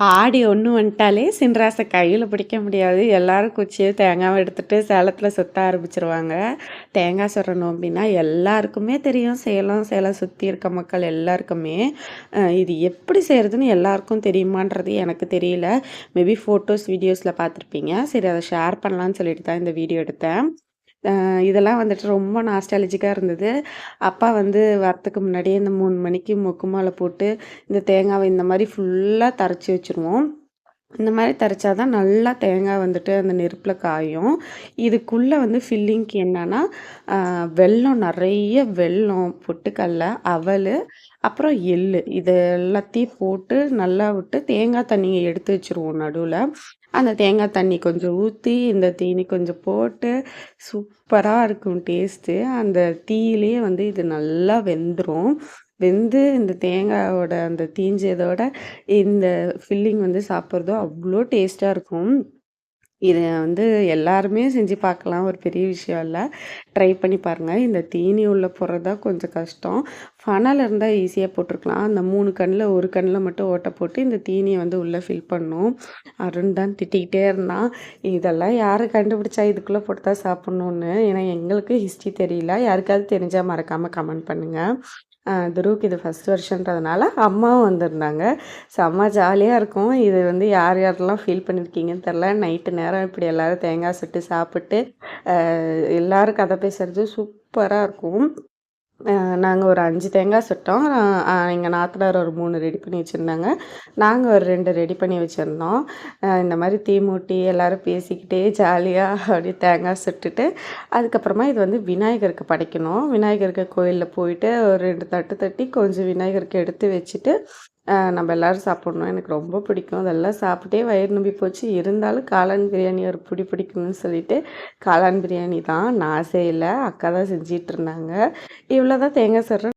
ஆடி ஒன்று வந்துட்டாலே சின்ராசை கையில் பிடிக்க முடியாது. எல்லோரும் குச்சியை தேங்காவை எடுத்துகிட்டு சேலத்தில் சுற்ற ஆரம்பிச்சிருவாங்க. தேங்காய் சுடுற நோம்பினா எல்லாருக்குமே தெரியும். சேலம் சேலம் சுற்றி இருக்க மக்கள் எல்லாருக்குமே. இது எப்படி செய்கிறதுன்னு எல்லாருக்கும் தெரியுமான்றது எனக்கு தெரியல. மேபி ஃபோட்டோஸ் வீடியோஸில் பார்த்துருப்பீங்க. சரி அதை ஷேர் பண்ணலான்னு சொல்லிட்டு தான் இந்த வீடியோ எடுத்தேன். இதெல்லாம் வந்துட்டு ரொம்ப நாஸ்டாலஜிக்காக இருந்தது. அப்பா வந்து வரத்துக்கு முன்னாடியே இந்த மூணு மணிக்கு மொக்கு மாலை போட்டு இந்த தேங்காவை இந்த மாதிரி ஃபுல்லாக தரைச்சி வச்சுருவோம். இந்த மாதிரி தரைச்சா தான் நல்லா தேங்காய் வந்துட்டு அந்த நெருப்பில் காயும். இதுக்குள்ளே வந்து ஃபில்லிங்க்கு என்னென்னா வெல்லம் நிறைய வெல்லம் பொட்டுக்கடல அவல் அப்புறம் எள் இது எல்லாத்தையும் போட்டு நல்லா விட்டு தேங்காய் தண்ணியை எடுத்து வச்சுருவோம் நடுவில். அந்த தேங்காய் தண்ணி கொஞ்சம் ஊற்றி இந்த தீனி கொஞ்சம் போட்டு சூப்பராக இருக்கும் டேஸ்ட்டு. அந்த தீயிலே வந்து இது நல்லா வெந்துடும் வெந்து இந்த தேங்காயோட அந்த தீஞ்சதோட இந்த ஃபில்லிங் வந்து சாப்பிட்றதோ அவ்வளோ டேஸ்ட்டாக இருக்கும். இதை வந்து எல்லாருமே செஞ்சு பார்க்கலாம் ஒரு பெரிய விஷயம் இல்லை. ட்ரை பண்ணி பாருங்கள் இந்த தீனி உள்ள போடுறது தான் கொஞ்சம் கஷ்டம். ஃபனல் இருந்தால் ஈஸியாக போட்டிருக்கலாம். அந்த மூணு கண்ணில் ஒரு கண்ணில் மட்டும் ஓட்டை போட்டு இந்த தீனியை வந்து உள்ளே ஃபில் பண்ணும். அருண் தான் திட்டிக்கிட்டே இருந்தான். இதெல்லாம் யார் கண்டுபிடிச்சா இதுக்குள்ளே போட்டு தான் சாப்பிட்ணுன்னு ஏன்னா எங்களுக்கு ஹிஸ்ட்ரி தெரியல. யாருக்காவது தெரிஞ்சால் மறக்காமல் கமெண்ட் பண்ணுங்கள் துருவுக்கு இது ஃபஸ்ட் வருஷன்றதுனால அம்மாவும் வந்திருந்தாங்க. செம்ம ஜாலியாக இருக்கும். இது வந்து யார் யாரெல்லாம் ஃபீல் பண்ணியிருக்கீங்கன்னு தெரில நைட்டு நேரம் இப்படி எல்லோரும் தேங்காய் சுட்டு சாப்பிட்டு எல்லோரும் கதை பேசுகிறது சூப்பராக இருக்கும். நாங்கள் ஒரு அஞ்சு தேங்காய் சுட்டோம். எங்கள் நாத்தனார் ஒரு மூணு ரெடி பண்ணி வச்சுருந்தாங்க. நாங்கள் ஒரு ரெண்டு ரெடி பண்ணி வச்சுருந்தோம். இந்த மாதிரி தீ மூட்டி எல்லோரும் பேசிக்கிட்டே ஜாலியாக அப்படியே தேங்காய் சுட்டுட்டு அதுக்கப்புறமா இது வந்து விநாயகருக்கு படைக்கணும். விநாயகருக்கு கோயிலில் போயிட்டு ஒரு ரெண்டு தட்டு தட்டி கொஞ்சம் விநாயகருக்கு எடுத்து வச்சுட்டு நம்ம எல்லோரும் சாப்பிட்ணும். எனக்கு ரொம்ப பிடிக்கும். அதெல்லாம் சாப்பிட்டே வயிறு நம்பி போச்சு. இருந்தாலும் காளான் பிரியாணி ஒரு பிடி பிடிக்கணும்னு சொல்லிட்டு காளான் பிரியாணி தான். நான் செய்யலை. அக்கா தான் செஞ்சிகிட்டு இருந்தாங்க. இவ்வளோ தான் தேங்காய் சொல்கிறேன்